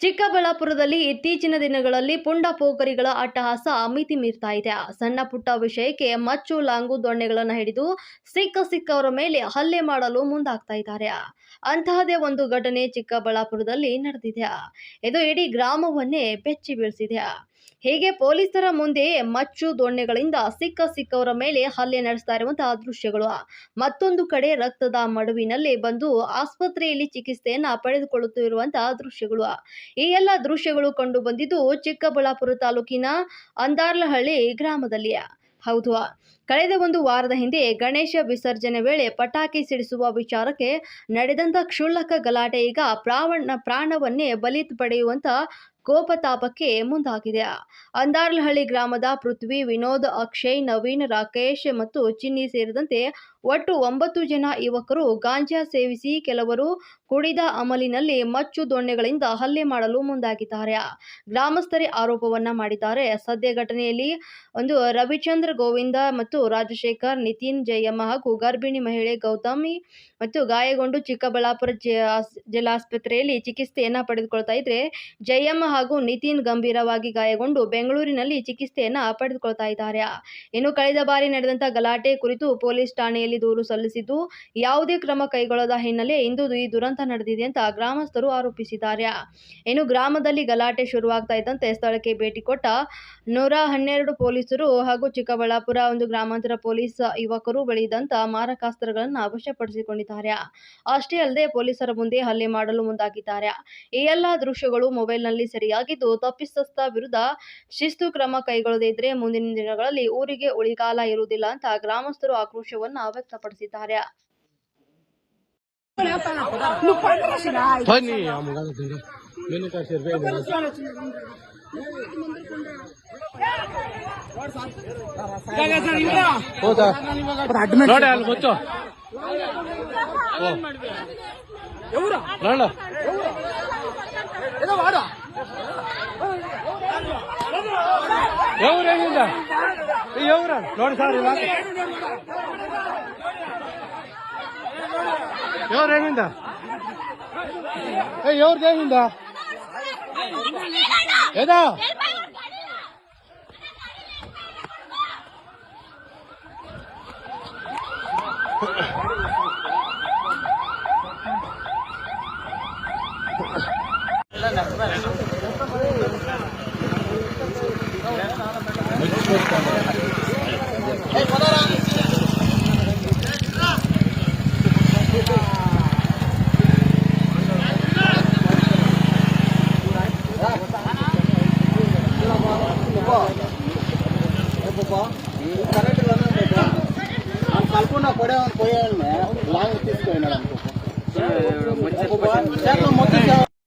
ಚಿಕ್ಕಬಳ್ಳಾಪುರದಲ್ಲಿ ಇತ್ತೀಚಿನ ದಿನಗಳಲ್ಲಿ ಪುಂಡ ಪೋಖರಿಗಳ ಅಟ್ಟಹಾಸ ಮಿತಿ ಮೀರ್ತಾ ಇದೆ. ಸಣ್ಣ ಪುಟ್ಟ ವಿಷಯಕ್ಕೆ ಮಚ್ಚು, ಲಾಂಗು ದೊಣ್ಣೆಗಳನ್ನು ಹಿಡಿದು ಸಿಕ್ಕ ಸಿಕ್ಕವರ ಮೇಲೆ ಹಲ್ಲೆ ಮಾಡಲು ಮುಂದಾಗ್ತಾ ಇದ್ದಾರೆ. ಅಂತಹದೇ ಒಂದು ಘಟನೆ ಚಿಕ್ಕಬಳ್ಳಾಪುರದಲ್ಲಿ ನಡೆದಿದೆ. ಇದು ಇಡೀ ಗ್ರಾಮವನ್ನೇ ಬೆಚ್ಚಿ ಬೀಳಿಸಿದೆ. ಹೀಗೆ ಪೊಲೀಸರ ಮುಂದೆ ಮಚ್ಚು ದೊಣ್ಣೆಗಳಿಂದ ಸಿಕ್ಕ ಸಿಕ್ಕವರ ಮೇಲೆ ಹಲ್ಲೆ ನಡೆಸ್ತಾ ಇರುವಂತಹ ದೃಶ್ಯಗಳು. ಮತ್ತೊಂದು ಕಡೆ ರಕ್ತದ ಮಡುವಿನಲ್ಲಿ ಬಂದು ಆಸ್ಪತ್ರೆಯಲ್ಲಿ ಚಿಕಿತ್ಸೆಯನ್ನ ಪಡೆದುಕೊಳ್ಳುತ್ತಿರುವಂತಹ ದೃಶ್ಯಗಳು. ಈ ಎಲ್ಲ ದೃಶ್ಯಗಳು ಕಂಡು ಬಂದಿದ್ದು ಚಿಕ್ಕಬಳ್ಳಾಪುರ ತಾಲೂಕಿನ ಅಂದಾರ್ಲಹಳ್ಳಿ ಗ್ರಾಮದಲ್ಲಿ. ಹೌದು, ಕಳೆದ ಒಂದು ವಾರದ ಹಿಂದೆ ಗಣೇಶ ವಿಸರ್ಜನೆ ವೇಳೆ ಪಟಾಕಿ ಸಿಡಿಸುವ ವಿಚಾರಕ್ಕೆ ನಡೆದಂತ ಕ್ಷುಲ್ಲಕ ಗಲಾಟೆ. ಈಗ ಪ್ರಾವಣ, ಪ್ರಾಣವನ್ನೇ ಬಲಿ ಪಡೆಯುವಂತ ಕೋಪತಾಪಕ್ಕೆ ಮುಂದಾಗಿದೆ. ಅಂದಾರ್ಲಹಳ್ಳಿ ಗ್ರಾಮದ ಪೃಥ್ವಿ, ವಿನೋದ್, ಅಕ್ಷಯ್, ನವೀನ್, ರಾಕೇಶ್ ಮತ್ತು ಚಿನ್ನಿ ಸೇರಿದಂತೆ ಒಟ್ಟು ಒಂಬತ್ತು ಜನ ಯುವಕರು ಗಾಂಜಾ ಸೇವಿಸಿ ಕೆಲವರು ಕುಡಿದ ಅಮಲಿನಲ್ಲಿ ಮಚ್ಚು ದೊಣ್ಣೆಗಳಿಂದ ಹಲ್ಲೆ ಮಾಡಲು ಮುಂದಾಗಿದ್ದಾರೆ. ಗ್ರಾಮಸ್ಥರೇ ಆರೋಪವನ್ನ ಮಾಡಿದ್ದಾರೆ. ಸದ್ಯ ಘಟನೆಯಲ್ಲಿ ಒಂದು ರವಿಚಂದ್ರ ಗೋವಿಂದ ಮತ್ತು ರಾಜಶೇಖರ್, ನಿತಿನ್ ಜಯಮ್ಮ ಹಾಗೂ ಗರ್ಭಿಣಿ ಮಹಿಳೆ ಗೌತಮಿ ಮತ್ತು ಗಾಯಗೊಂಡು ಚಿಕ್ಕಬಳ್ಳಾಪುರ ಜಿಲ್ಲಾಸ್ಪತ್ರೆಯಲ್ಲಿ ಚಿಕಿತ್ಸೆಯನ್ನ ಪಡೆದುಕೊಳ್ತಾ ಇದ್ರೆ ಜಯಮ್ಮ ಹಾಗೂ ನಿತಿನ್ ಗಂಭೀರವಾಗಿ ಗಾಯಗೊಂಡು ಬೆಂಗಳೂರಿನಲ್ಲಿ ಚಿಕಿತ್ಸೆಯನ್ನ ಪಡೆದುಕೊಳ್ತಾ ಇದ್ದಾರೆ. ಇನ್ನು ಕಳೆದ ಬಾರಿ ನಡೆದಂತ ಗಲಾಟೆ ಕುರಿತು ಪೊಲೀಸ್ ಠಾಣೆಯಲ್ಲಿ ದೂರು ಸಲ್ಲಿಸಿದ್ದು, ಯಾವುದೇ ಕ್ರಮ ಕೈಗೊಳ್ಳದ ಹಿನ್ನೆಲೆ ಇಂದು ಈ ದುರಂತ ನಡೆದಿದೆ ಅಂತ ಗ್ರಾಮಸ್ಥರು ಆರೋಪಿಸಿದ್ದಾರೆ. ಇನ್ನು ಗ್ರಾಮದಲ್ಲಿ ಗಲಾಟೆ ಶುರುವಾಗ್ತಾ ಇದ್ದಂತೆ ಸ್ಥಳಕ್ಕೆ ಭೇಟಿ ಕೊಟ್ಟ ನೂರ ಹನ್ನೆರಡು ಪೊಲೀಸರು ಹಾಗೂ ಚಿಕ್ಕಬಳ್ಳಾಪುರ ಒಂದು ಗ್ರಾಮಾಂತರ ಪೊಲೀಸ್ ಯುವಕರು ಬಳಿದಂತ ಮಾರಕಾಸ್ತ್ರಗಳನ್ನು ವಶಪಡಿಸಿಕೊಂಡಿದ್ದಾರೆ. ಅಷ್ಟೇ ಅಲ್ಲದೆ ಪೊಲೀಸರ ಮುಂದೆ ಹಲ್ಲೆ ಮಾಡಲು ಮುಂದಾಗಿದ್ದಾರೆ. ಈ ಎಲ್ಲಾ ದೃಶ್ಯಗಳು ಮೊಬೈಲ್ನಲ್ಲಿ ಸೆರೆಯಾಗಿದ್ದು ತಪ್ಪಿತಸ್ಥ ವಿರುದ್ಧ ಶಿಸ್ತು ಕ್ರಮ ಕೈಗೊಳ್ಳದೇ ಇದ್ರೆ ಮುಂದಿನ ದಿನಗಳಲ್ಲಿ ಊರಿಗೆ ಉಳಿಗಾಲ ಇರುವುದಿಲ್ಲ ಅಂತ ಗ್ರಾಮಸ್ಥರು ಆಕ್ರೋಶವನ್ನ ವ್ಯಕ್ತಪಡಿಸಿದ್ದಾರೆ. ఎవరు అడిగిందా ఎవరు నోడి సార్ ఎవరు అడిగిందా ఎవరు చేసిందా ఏదా Gracias. పొడే పోయాను లాంగ్ తీసుకున్నాడు అనుకో మొత్తం